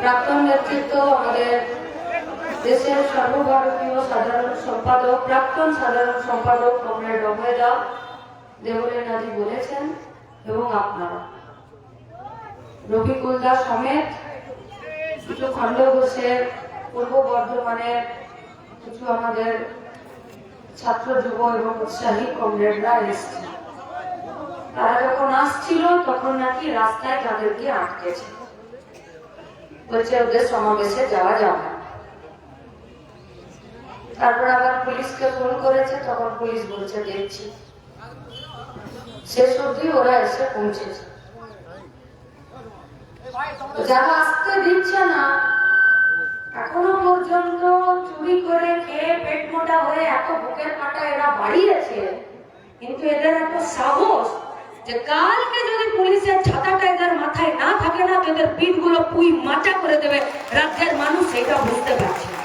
প্রাক্তন নেতৃত্ব আমাদের দেশের সর্বভারতীয় সাধারণ সম্পাদক, প্রাক্তন সাধারণ সম্পাদক কমরেড অভয়দা দেবলীনাজি বলেছেন এবং আপনারা। রফিকুল দাস সমেত কিছু খণ্ড ঘোষের পূর্ব বর্ধমানের কিছু আমাদের ছাত্র, যুব এবং উৎসাহী কমরেডরা এসছে তারা যখন আসছিল, তখন নাকি রাস্তায় তাদেরকে আটকেছে। বলছে ওদের সমাবেশে যাওয়া যাবে। তারপর আবার পুলিশকে ফোন করেছে, তখন পুলিশ বলছে, দেখছি শেষ অব্দি ওরা এসে পৌঁছেছে যারা আসতে দিচ্ছে না, এখনও পর্যন্ত চুরি করে খেয়ে পেট মোটা হয়ে এত বুকের কাটা এরা বাড়িয়েছে, কিন্তু এদের এত সাহস যে কালকে যদি পুলিশের ছাতাটা এদের মাথায় না থাকে না, তো এদের পিঠগুলো পুই মাচা করে দেবে। রাজ্যের মানুষ সেটা বুঝতে পারছে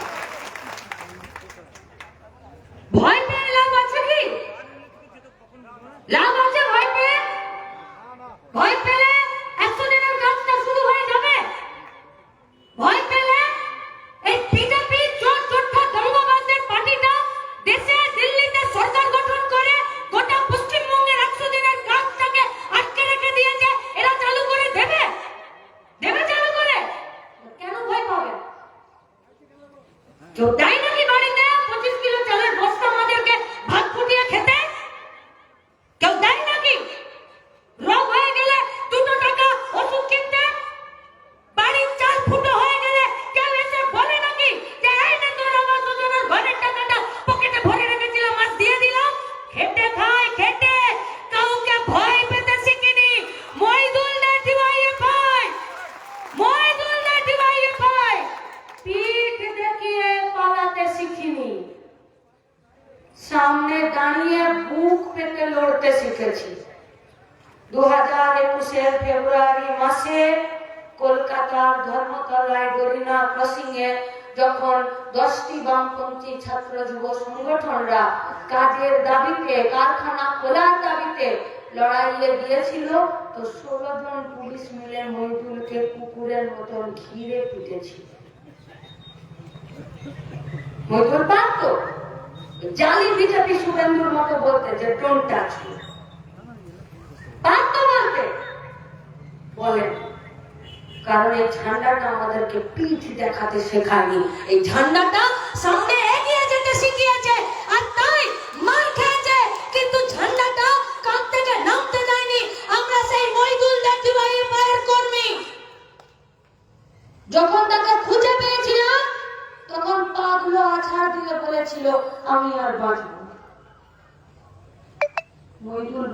বুক পেতে লড়তে শিখেছি। দু হাজার একুশের ফেব্রুয়ারি মাসে কলকাতার ধর্মতলায় গরিনা ক্রসিং এ যখন দশটি বামপন্থী ছাত্র যুব সংগঠনরা কাজের দাবিতে, কারখানা খোলার দাবিতে লড়াইয়ে গিয়েছিল, তো ষোলো জন পুলিশ মিলে মহিদুলকে কুকুরের মতন ঘিরে পিটেছিল মহিদুল পারত জালি বিজেপি শুভেন্দুর মতো বলতে যে ডোন্ট টাচ পারত বলতে বলেন কারণ এই ঝান্ডাটা আমাদেরকে পিঠ দেখাতে শেখায়নি। এই ঝান্ডাটা সামনে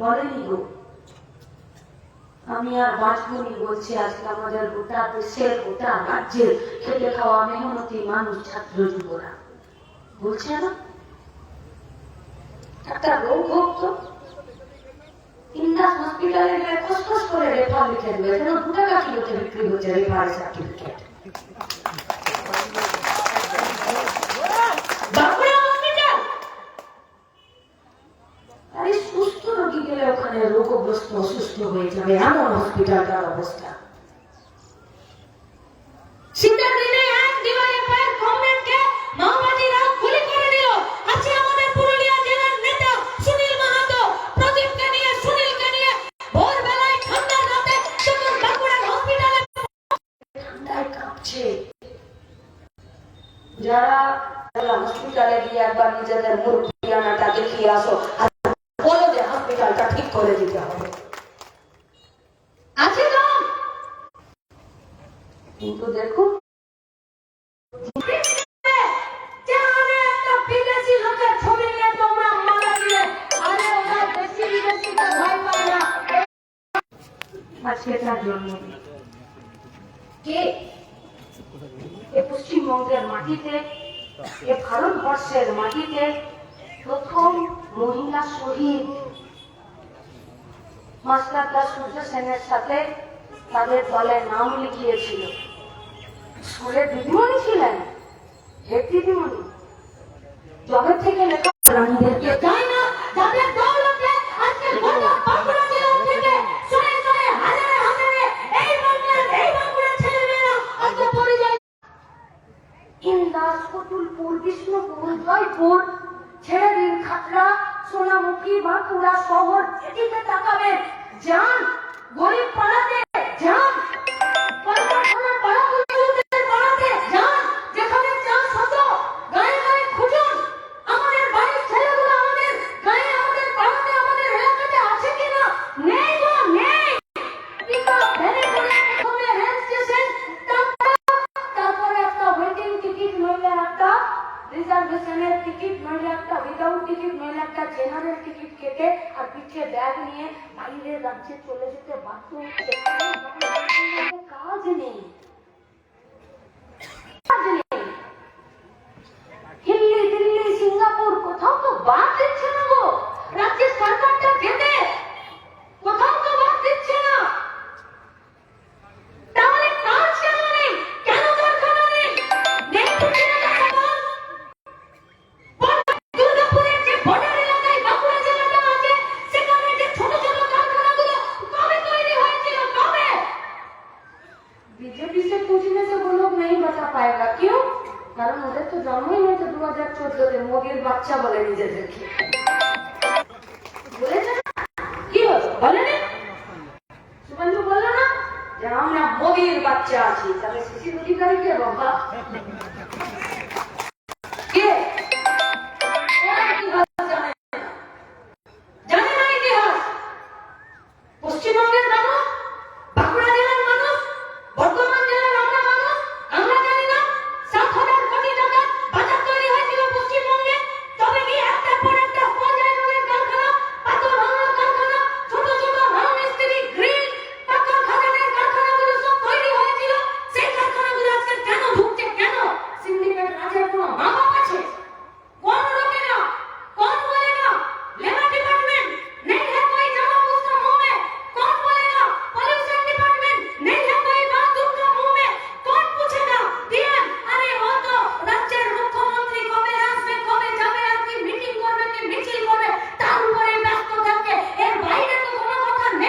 বলেনি গো। আমি আর বাঁচবনি বলছি, আজকে আমাদের গোটা দেশের, গোটা রাজ্যের খেটে খাওয়া মেহনতি মানুষ, ছাত্র যুবরা। বলছে না? একটা রোগ হোক তো। ইন্দাস হসপিটালে গেলে খসখস করে রেফার লিখে দেবে যেন দু টাকা কিলোতে বিক্রি হচ্ছে রেফার সার্টিফিকেট বাঁকুড়া হসপিটাল আরে সুস্থ রোগী গেলে ওখানে রোগগ্রস্ত অসুস্থ হয়ে যাবে এমন হসপিটালটার অবস্থা। শীতের দিনে এক হসপিটালে ঠান্ডায় কাঁপছে। যারা হসপিটালে গিয়ে একবার দেখিয়ে আসো আর বলো যে হসপিটালটা ঠিক করে দিতে হবে আছে তো কিন্তু দেখো যে আমি একটা বিদেশি লোকের ছবি নিয়ে তোমরা মারা দিলে আরে ওরা দেশি বিদেশিটা ভয় পায় না আজকে তার জন্মদিন। কে? এ পশ্চিমবঙ্গের মাটিতে, এ ভারতবর্ষের মাটিতে প্রথম মহিলা শহীদ। মাস্টারদা সূর্য সেনের সাথে তাদের দলে নাম লিখিয়েছিল। স্কুলে দিদিমণি ছিলেন। হেড দিদিমণি যবে থেকে লেখা রানীদেরকে চাই না, যাদের ইন্দাস, কতুলপুর, বিষ্ণুপুর জয়পুর ছেড়ে দিন খাতড়া, সোনামুখী, বাঁকুড়া শহর এদিকে তাকাবে যান, গরিব পাড়াতে যান জেনারেল টিকিট নইলে একটা উইদাউট টিকিট নইলে একটা জেনারেল টিকিট কেটে আর পিঠে ব্যাগ নিয়ে বাইরের রাজ্যে চলে যেতে বাধ্য কাজ নেই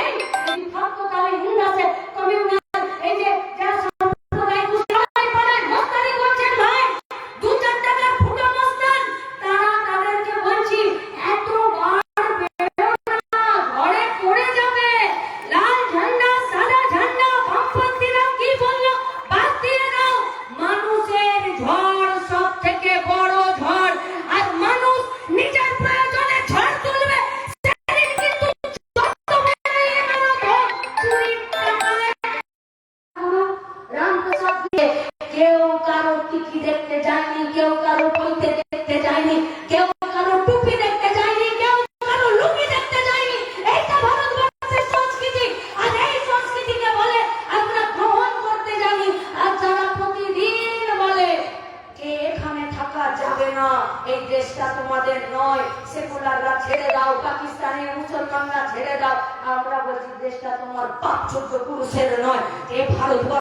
Yay! মুসলমানরা ছেড়ে দাও। আমরা বলছি দেশটা তোমার পাঁচশো পুরুষের নয় এ ভারত